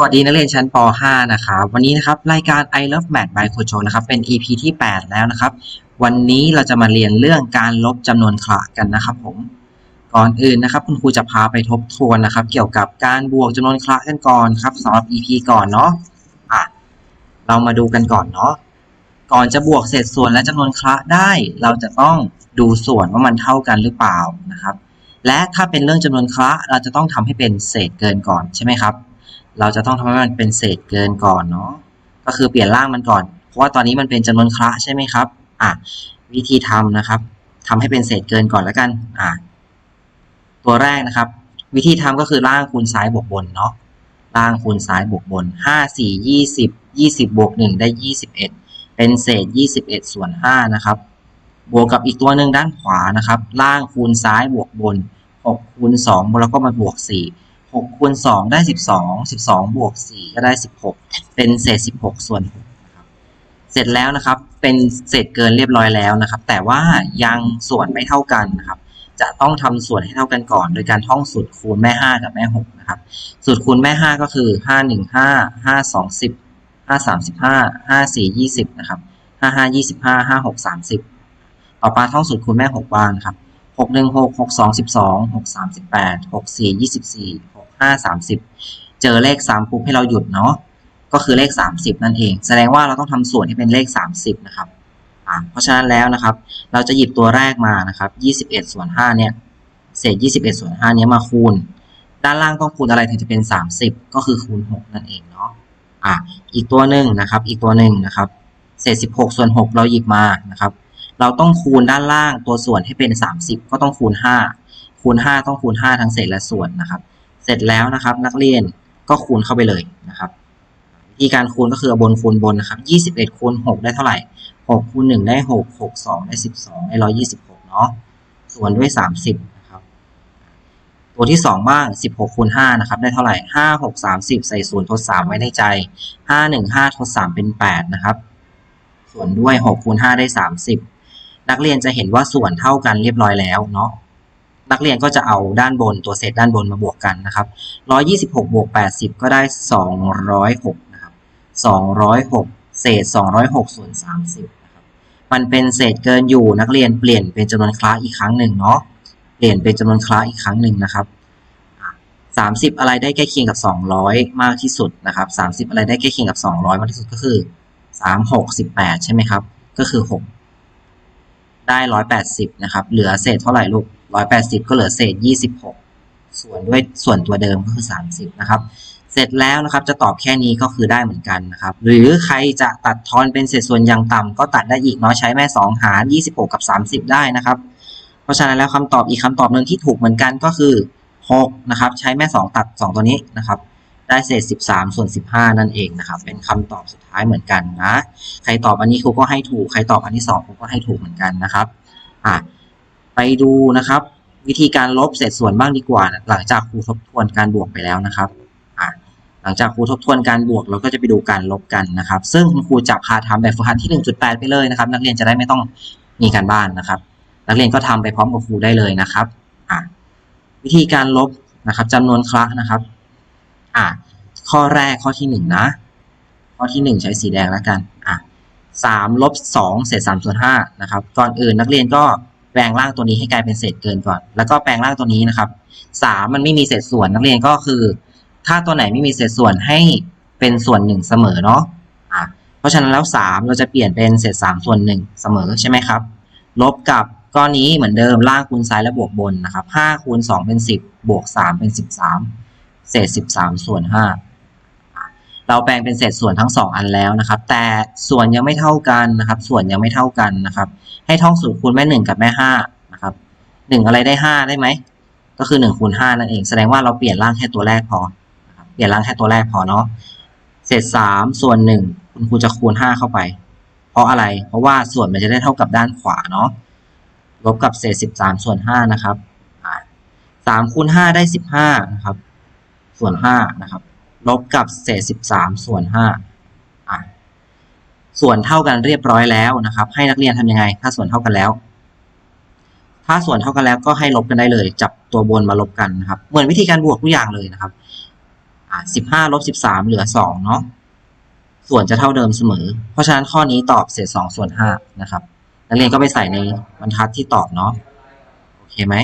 สวัสดีนักเรียนชั้นป .5 นะครับ วันนี้นะครับรายการ I Love Math by ครูโจนะครับ เป็น EP ที่ 8 แล้วนะครับ วันนี้เราจะมาเรียนเรื่องการลบจำนวนคละกันนะครับผม ก่อนอื่นนะครับ คุณครูจะพาไปทบทวนนะครับ เกี่ยวกับการบวกจำนวนคละกันก่อนครับสำหรับ EP ก่อนเนาะอะเรามาดูกันก่อนเนาะ ก่อนจะบวกเศษส่วนและจำนวนคละได้ เราจะต้องดูส่วนว่ามันเท่ากันหรือเปล่านะครับ และถ้าเป็นเรื่องจำนวนคละเราจะต้องทำให้เป็นเศษเกินก่อนใช่ไหมครับ เราจะต้องทำให้มันเป็นเศษเกินก่อนเนาะก็คือเปลี่ยนร่างมันก่อน เพราะว่าตอนนี้มันเป็นจำนวนคละใช่ไหมครับอะวิธีทำนะครับทำให้เป็นเศษเกินก่อนแล้วกันอะตัวแรกนะครับ วิธีทำก็คือล่างคูณซ้ายบวกบนเนาะล่างคูณซ้ายบวกบนห้าสี่ยี่สิบยี่สิบบวกหนึ่งได้ยี่สิบเอ็ดเป็นเศษยี่สิบเอ็ดส่วนห้านะครับ บวกกับอีกตัวหนึ่งด้านขวานะครับ ล่างคูณซ้ายบวกบนหกคูณสองแล้วก็มาบวกสี่ หกคูณสองได้สิบสองสิบสองบวกสี่ก็ได้สิบหกเป็นเศษสิบหกส่วนหกนะครับเสร็จแล้วนะครับ เป็นเศษเกินเรียบร้อยแล้วนะครับ แต่ว่ายังส่วนไม่เท่ากันนะครับ จะต้องทำส่วนให้เท่ากันก่อน โดยการท่องสูตรคูณแม่ห้ากับแม่หกนะครับสูตรคูณแม่ห้าก็คือห้าหนึ่งห้าห้าสองสิบห้าสามสิบห้าห้าสี่ยี่สิบนะครับห้าห้ายี่สิบห้าห้าหกสามสิบต่อมาท่องสูตรคูณแม่หกบ้างครับหกหนึ่งหกหกสองสิบสองหกสามสิบแปดหกสี่ยี่สิบสี่ ห้าสามสิบเจอเลขสามปุ๊บให้เราหยุดเนาะก็คือเลขสามสิบนั่นเอง แสดงว่าเราต้องทำส่วนที่เป็นเลขสามสิบนะครับอ่าเพราะฉะนั้นแล้วนะครับ เราจะหยิบตัวแรกมานะครับยี่สิบเอ็ดส่วนห้าเนี่ย เศษยี่สิบเอ็ดส่วนห้าเนี้ยมาคูณ ด้านล่างต้องคูณอะไรถึงจะเป็นสามสิบก็คือคูณหกนั่นเองเนาะอ่าอีกตัวหนึ่งนะครับ อีกตัวหนึ่งนะครับ เศษสิบหกส่วนหกเราหยิบมานะครับ เราต้องคูณด้านล่างตัวส่วนให้เป็น 30 ก็ต้องคูณ 5 คูณ 5 ต้องคูณ 5 ทั้งเศษและส่วนนะครับ เสร็จแล้วนะครับ นักเรียนก็คูณเข้าไปเลยนะครับวิธีการคูณก็คือบนคูณบนนะครับ21คูณ6ได้เท่าไหร่6คูณ1ได้ 6 6 2 ได้ 12 ได้ 126 เนาะส่วนด้วย 30 นะครับ ตัวที่ 2 บ้าง 16คูณ5นะครับ ได้เท่าไหร่ 5 6 30 ใส่ศูนย์ทด 3 ไว้ในใจ 5 1 5 ทด 3 เป็น 8 นะครับ ส่วนด้วย6คูณ5ได้ 30 นักเรียนจะเห็นว่าส่วนเท่ากันเรียบร้อยแล้วเนาะ นักเรียนก็จะเอาด้านบนตัวเศษด้านบนมาบวกกันนะครับ126บวก80 ก็ได้ 206นะครับ206 เศษ 206 ส่วน 30นะครับมันเป็นเศษเกินอยู่นักเรียนเปลี่ยนเป็นจำนวนคล้าอีกครั้งหนึ่งเนาะเปลี่ยนเป็นจำนวนคล้าอีกครั้งหนึ่งนะครับ30 อะไรได้ใกล้เคียงกับ 200 มากที่สุดนะครับ30 อะไรได้ใกล้เคียงกับ 200 มากที่สุดก็คือ 3 6 18 ใช่ไหมครับ ก็คือ 6 ได้ร้อยแปดสิบนะครับ เหลือเศษเท่าไหร่ลูก ร้อยแปดสิบก็เหลือเศษยี่สิบหกส่วนด้วยส่วนตัวเดิมก็คือสามสิบนะครับ เสร็จแล้วนะครับจะตอบแค่นี้ก็คือได้เหมือนกันนะครับ หรือใครจะตัดทอนเป็นเศษส่วนอย่างต่ำก็ตัดได้อีกเนาะใช้แม่สองหารยี่สิบหกกับสามสิบได้นะครับ เพราะฉะนั้นแล้วคำตอบอีกคำตอบหนึ่งที่ถูกเหมือนกันก็คือหกนะครับ ใช้แม่สองตัดสองตัวนี้นะครับได้เศษสิบสามส่วนสิบห้านั่นเองนะครับ เป็นคำตอบสุดท้ายเหมือนกันนะ ใครตอบอันนี้ครูก็ให้ถูก ใครตอบอันที่สองครูก็ให้ถูกเหมือนกันนะครับ อะ ไปดูนะครับ วิธีการลบเศษส่วนบ้างดีกว่า หลังจากครูทบทวนการบวกไปแล้วนะครับหลังจากครูทบทวนการบวกเราก็จะไปดูการลบกันนะครับ ซึ่งคุณครูจะพาทำแบบฝึกหัดที่ 1.8 ไปเลยนะครับ นักเรียนจะได้ไม่ต้องมีการบ้านนะครับ นักเรียนก็ทำไปพร้อมกับครูได้เลยนะครับวิธีการลบนะครับจำนวนคละนะครับอะข้อแรกข้อที่หนึ่งนะ ข้อที่หนึ่งใช้สีแดงแล้วกันอะสามลบสองเศษสามส่วนห้านะครับ ก่อนอื่นนักเรียนก็ ปลงร่างตัวนี้ให้กลายเป็นเศษเกินก่อน แล้วก็แปลงร่างตัวนี้นะครับสามมันไม่มีเศษส่วนนักเรียนก็คือ ถ้าตัวไหนไม่มีเศษส่วนให้เป็นส่วนหนึ่งเสมอเนาะอะเพราะฉะนั้นแล้วสามเราจะเปลี่ยนเป็นเศษสามส่วนหนึ่งเสมอใช่ไหมครับ ลบกับก้อนนี้เหมือนเดิมล่างคูณซ้ายและบวกบนนะครับห้าคูณสองเป็นสิบบวกสามเป็นสิบสามเศษสิบสามส่วนห้า เราแปลงเป็นเศษส่วนทั้งสองอันแล้วนะครับ แต่ส่วนยังไม่เท่ากันนะครับ ส่วนยังไม่เท่ากันนะครับ ให้ท่องสูตรคูณแม่หนึ่งกับแม่ห้านะครับหนึ่งอะไรได้ห้าได้ไหม ก็คือหนึ่งคูณห้านั่นเอง แสดงว่าเราเปลี่ยนร่างแค่ตัวแรกพอ เปลี่ยนร่างแค่ตัวแรกพอเนาะ เศษสามส่วนหนึ่งคุณครูจะคูณห้าเข้าไป เพราะอะไร เพราะว่าส่วนมันจะได้เท่ากับด้านขวาเนาะ ลบกับเศษสิบสามส่วนห้านะครับสามคูณห้าได้สิบห้านะครับ ส่วนห้านะครับ ลบกับเศษ 13 ส่วน5อะส่วนเท่ากันเรียบร้อยแล้วนะครับ ให้นักเรียนทำยังไง ถ้าส่วนเท่ากันแล้ว ถ้าส่วนเท่ากันแล้วก็ให้ลบกันได้เลย จับตัวบนมาลบกันนะครับ เหมือนวิธีการบวกทุกอย่างเลยนะครับอ่าสิบห้าลบสิบสามเหลือสองเนาะส่วนจะเท่าเดิมเสมอ เพราะฉะนั้นข้อนี้ตอบเศษสองส่วนห้านะครับ นักเรียนก็ไปใส่ในบรรทัดที่ตอบเนาะโอเคไหม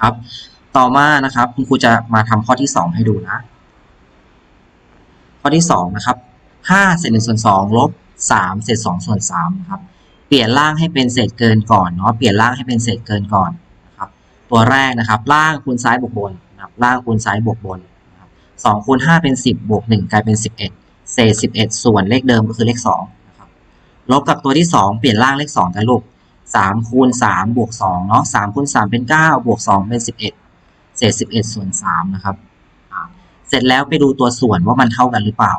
ครับ ต่อมานะครับ คุณครูจะมาทำข้อที่สองให้ดูนะ ข้อที่สองนะครับห้าเศษหนึ่งส่วนสองลบสามเศษสองส่วนสามนะครับเปลี่ยนล่างให้เป็นเศษเกินก่อนเนาะเปลี่ยนล่างให้เป็นเศษเกินก่อนนะครับตัวแรกนะครับ ล่างคูณซ้ายบวกบนนะครับล่างคูณซ้ายบวกบนนะครับสองคูณห้าเป็นสิบบวกหนึ่งกลายเป็นสิบเอ็ดเศษสิบเอ็ดส่วนเลขเดิมก็คือเลขสองนะครับลบกับตัวที่สองเปลี่ยนล่างเลขสองกันลูกสามคูณสามบวกสองเนาะสามคูณสามเป็นเก้าบวกสองเป็นสิบ เศษสิบเอ็ดส่วนสามนะครับ เสร็จแล้วไปดูตัวส่วนว่ามันเท่ากันหรือเปล่า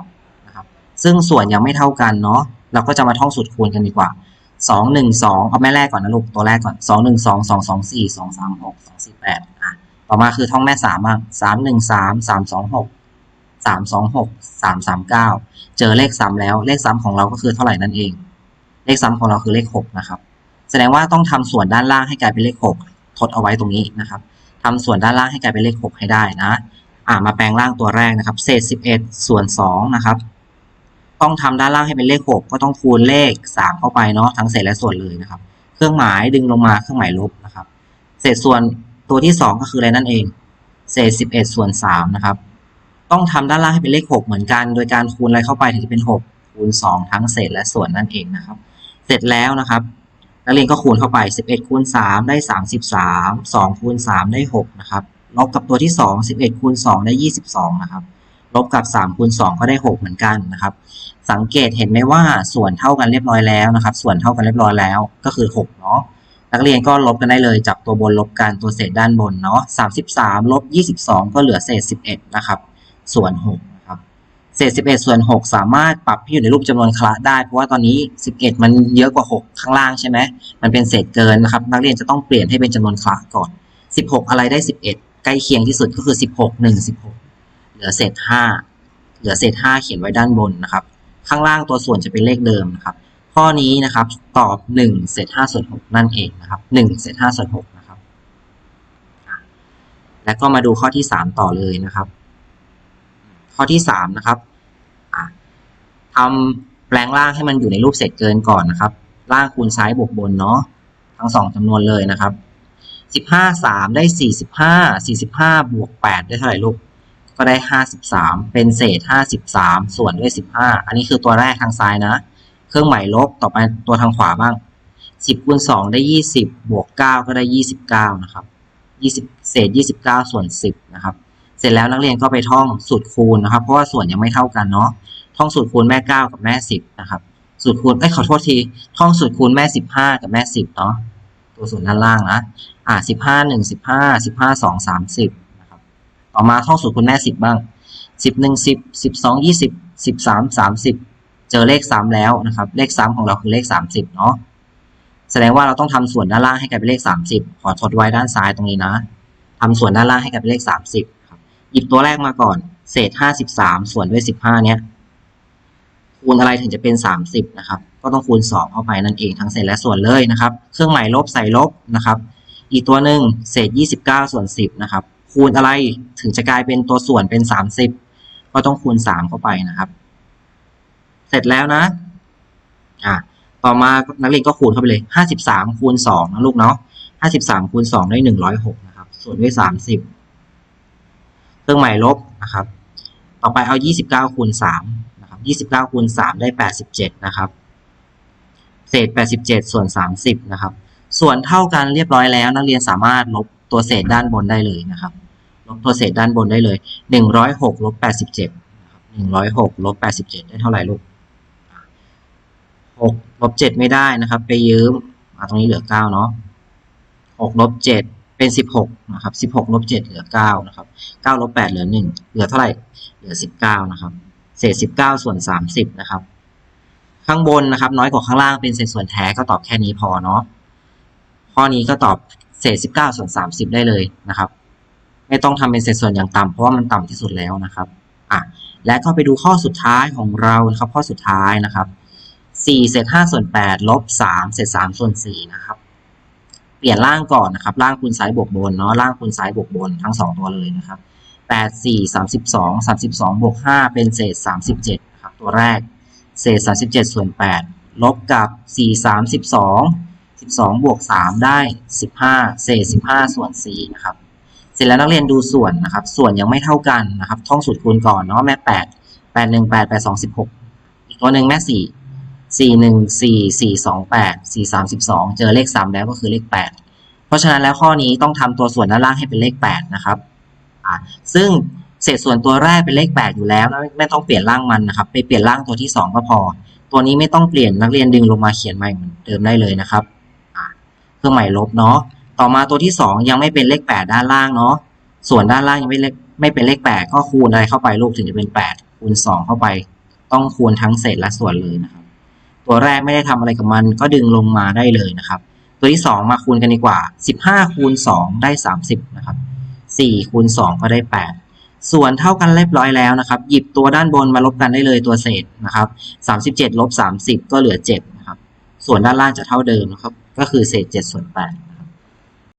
นะครับ ซึ่งส่วนยังไม่เท่ากันเนาะ เราก็จะมาท่องสูตรคูณกันดีกว่าสองหนึ่งสองเอาแม่แรกก่อนนะลูก ตัวแรกก่อนสองหนึ่งสองสองสองสี่สองสามหกสองสี่แปดอะ ต่อมาคือท่องแม่สามบ้างสามหนึ่งสามสามสองหกสามสองหกสามสามเจอเลขซ้ำแล้ว เลขซ้ำของเราก็คือเท่าไหร่นั่นเอง เลขซ้ำของเราคือเลขหกนะครับ แสดงว่าต้องทำส่วนด้านล่างให้กลายเป็นเลขหกทดเอาไว้ตรงนี้นะครับ ทำส่วนด้านล่างให้กลายเป็นเลขหกให้ได้นะอ่ามาแปลงร่างตัวแรกนะครับ เศษสิบเอ็ดส่วนสองนะครับ ต้องทำด้านล่างให้เป็นเลขหกก็ต้องคูณเลขสามเข้าไปเนาะทั้งเศษและส่วนเลยนะครับ เครื่องหมายดึงลงมาเครื่องหมายลบนะครับ เศษส่วนตัวที่สองก็คืออะไรนั่นเอง เศษสิบเอ็ดส่วนสามนะครับ ต้องทำด้านล่างให้เป็นเลขหกเหมือนกัน โดยการคูณอะไรเข้าไปถึงจะเป็นหกคูณสองทั้งเศษและส่วนนั่นเองนะครับ เสร็จแล้วนะครับ นักเรียนก็คูณเข้าไปสิบเอ็ดคูณสามได้สามสิบสามสองคูณสามได้หกนะครับ ลบกับตัวที่สองสิบเอ็ดคูณสองได้ยี่สิบสองนะครับ ลบกับ3คูณ2ก็ได้ 6 เหมือนกันนะครับ สังเกตเห็นไหมว่าส่วนเท่ากันเรียบร้อยแล้วนะครับ ส่วนเท่ากันเรียบร้อยแล้วก็คือ 6 เนาะ นักเรียนก็ลบกันได้เลยจับตัวบนลบกันตัวเศษด้านบนเนาะ 33 ลบ 22 ก็เหลือเศษ 11 นะครับ ส่วน 6 เศษ 11 ส่วน 6 สามารถปรับให้อยู่ในรูปจำนวนคละได้ เพราะว่าตอนนี้ 11 มันเยอะกว่า 6 ข้างล่างใช่ไหมมันเป็นเศษเกินนะครับ นักเรียนจะต้องเปลี่ยนให้เป็นจำนวนคละก่อน 16 อะไรได้ 11 ใกล้เคียงที่สุดก็คือ 16 1 16 เหลือเศษห้าเหลือเศษห้าเขียนไว้ด้านบนนะครับ ข้างล่างตัวส่วนจะเป็นเลขเดิมนะครับ ข้อนี้นะครับตอบหนึ่งเศษห้าส่วนหกนั่นเองนะครับหนึ่งเศษห้าส่วนหกนะครับ แล้วก็มาดูข้อที่สามต่อเลยนะครับ ข้อที่สามนะครับ ทำแปลงล่างให้มันอยู่ในรูปเศษเกินก่อนนะครับ ล่างคูณซ้ายบวกบนเนาะทั้งสองจำนวนเลยนะครับสิบห้าสามได้สี่สิบห้าสี่สิบห้าบวกแปดได้เท่าไหร่ลูกก็ได้ห้าสิบสามเป็นเศษห้าสิบสามส่วนด้วยสิบห้าอันนี้คือตัวแรกทางซ้ายนะ เครื่องหมายลบต่อไปตัวทางขวาบ้างสิบคูณสองได้ยี่สิบบวกเก้าก็ได้ยี่สิบเก้านะครับยี่สิบเศษยี่สิบเก้าส่วนสิบนะครับ เสร็จแล้วนักเรียนก็ไปท่องสูตรคูณนะครับ เพราะว่าส่วนยังไม่เท่ากันเนาะ ท่องสูตรคูณแม่เก้ากับแม่สิบนะครับสูตรคูณเอ้ขอโทษทีท่องสูตรคูณแม่สิบห้ากับแม่สิบเนาะตัวส่วนด้านล่างนะอ่าสิบห้าหนึ่งสิบห้าสิบห้าสองสามสิบนะครับต่อมาท่องสูตรคูณแม่สิบบ้างสิบหนึ่งสิบสิบสองยี่สิบสิบสามสามสิบเจอเลขซ้ำแล้วนะครับ เลขซ้ำของเราคือเลขสามสิบเนาะแสดงว่าเราต้องทำส่วนด้านล่างให้กลายเป็นเลขสามสิบขอทดไว้ด้านซ้ายตรงนี้นะทำส่วนด้านล่างให้กลายเป็นเลขสามสิบครับหยิบตัวแรกมาก่อน เศษห้าสิบสามส่วนด้วยสิบห้าเนี้ย คูณอะไรถึงจะเป็นสามสิบนะครับก็ต้องคูณสองเข้าไปนั่นเองทั้งเศษและส่วนเลยนะครับ เครื่องหมายลบใส่ลบนะครับ อีกตัวหนึ่งเศษยี่สิบเก้าส่วนสิบนะครับคูณอะไรถึงจะกลายเป็นตัวส่วนเป็นสามสิบก็ต้องคูณสามเข้าไปนะครับ เสร็จแล้วนะอ่าต่อมานักเรียนก็คูณเข้าไปเลยห้าสิบสามคูณสองนะลูกเนาะห้าสิบสามคูณสองได้หนึ่งร้อยหกนะครับส่วนด้วยสามสิบเครื่องหมายลบนะครับ ต่อไปเอายี่สิบเก้าคูณสามนะครับยี่สิบเก้าคูณสามได้แปดสิบเจ็ดนะครับ เศษแปดสิบเจ็ดส่วนสามสิบนะครับ ส่วนเท่ากันเรียบร้อยแล้ว นักเรียนสามารถลบตัวเศษด้านบนได้เลยนะครับ ลบตัวเศษด้านบนได้เลยหนึ่งร้อยหกลบแปดสิบเจ็ดหนึ่งร้อยหกลบแปดสิบเจ็ดได้เท่าไหร่ลูกหกลบเจ็ดไม่ได้นะครับ ไปยืมอ่าตรงนี้เหลือเก้าเนาะหกลบเจ็ดเป็นสิบหกนะครับสิบหกลบเจ็ดเหลือเก้านะครับเก้าลบแปดเหลือหนึ่งเหลือเท่าไหร่ เหลือสิบเก้านะครับ เศษสิบเก้าส่วนสามสิบนะครับ ข้างบนนะครับ น้อยกว่าข้างล่างเป็นเศษส่วนแท้ก็ตอบแค่นี้พอเนาะข้อนี้ก็ตอบเศษ 19 ส่วน 30 ได้เลยนะครับ ไม่ต้องทำเป็นเศษส่วนอย่างต่ำเพราะว่ามันต่ำที่สุดแล้วนะครับอะและก็ไปดูข้อสุดท้ายของเรานะครับข้อสุดท้ายนะครับ4เศษ5ส่วน8ลบ3เศษ3ส่วน4นะครับเปลี่ยนล่างก่อนนะครับล่างคูณซ้ายบวกบนเนาะล่างคูณซ้ายบวกบนทั้งสองตัวเลยนะครับ แปดสี่สามสิบสองสามสิบสองบวกห้าเป็นเศษสามสิบเจ็ดนะครับตัวแรก เศษสามสิบเจ็ดส่วนแปดลบกับสี่สามสิบสองสิบสองบวกสามได้สิบห้าเศษสิบห้าส่วนสี่นะครับ เสร็จแล้วนักเรียนดูส่วนนะครับ ส่วนยังไม่เท่ากันนะครับ ท่องสูตรคูณก่อนเนาะแม่แปดแปดหนึ่งแปดแปดสองสิบหกอีกตัวหนึ่งแม่สี่สี่หนึ่งสี่สี่สองแปดสี่สามสิบสองเจอเลขสามแล้วก็คือเลขแปดเพราะฉะนั้นแล้วข้อนี้ต้องทำตัวส่วนด้านล่างให้เป็นเลขแปดนะครับ ซึ่งเศษส่วนตัวแรกเป็นเลขแปดอยู่แล้วนะไม่ต้องเปลี่ยนร่างมันนะครับ ไปเปลี่ยนร่างตัวที่สองก็พอ ตัวนี้ไม่ต้องเปลี่ยนนักเรียนดึงลงมาเขียนใหม่เหมือนเดิมได้เลยนะครับเครื่องหมายลบเนาะ ต่อมาตัวที่สองยังไม่เป็นเลขแปดด้านล่างเนาะ ส่วนด้านล่างยังไม่เลขไม่เป็นเลขแปดก็คูณอะไรเข้าไปลูกถึงจะเป็นแปดคูณสองเข้าไป ต้องคูณทั้งเศษและส่วนเลยนะครับ ตัวแรกไม่ได้ทำอะไรกับมันก็ดึงลงมาได้เลยนะครับ ตัวที่สองมาคูณกันดีกว่าสิบห้าคูณสองได้สามสิบนะครับ สี่คูณสองก็ได้แปดส่วนเท่ากันเรียบร้อยแล้วนะครับ หยิบตัวด้านบนมาลบกันได้เลยตัวเศษนะครับสามสิบเจ็ดลบสามสิบก็เหลือเจ็ดนะครับ ส่วนด้านล่างจะเท่าเดิมนะครับ ก็คือเศษเจ็ดส่วนแปด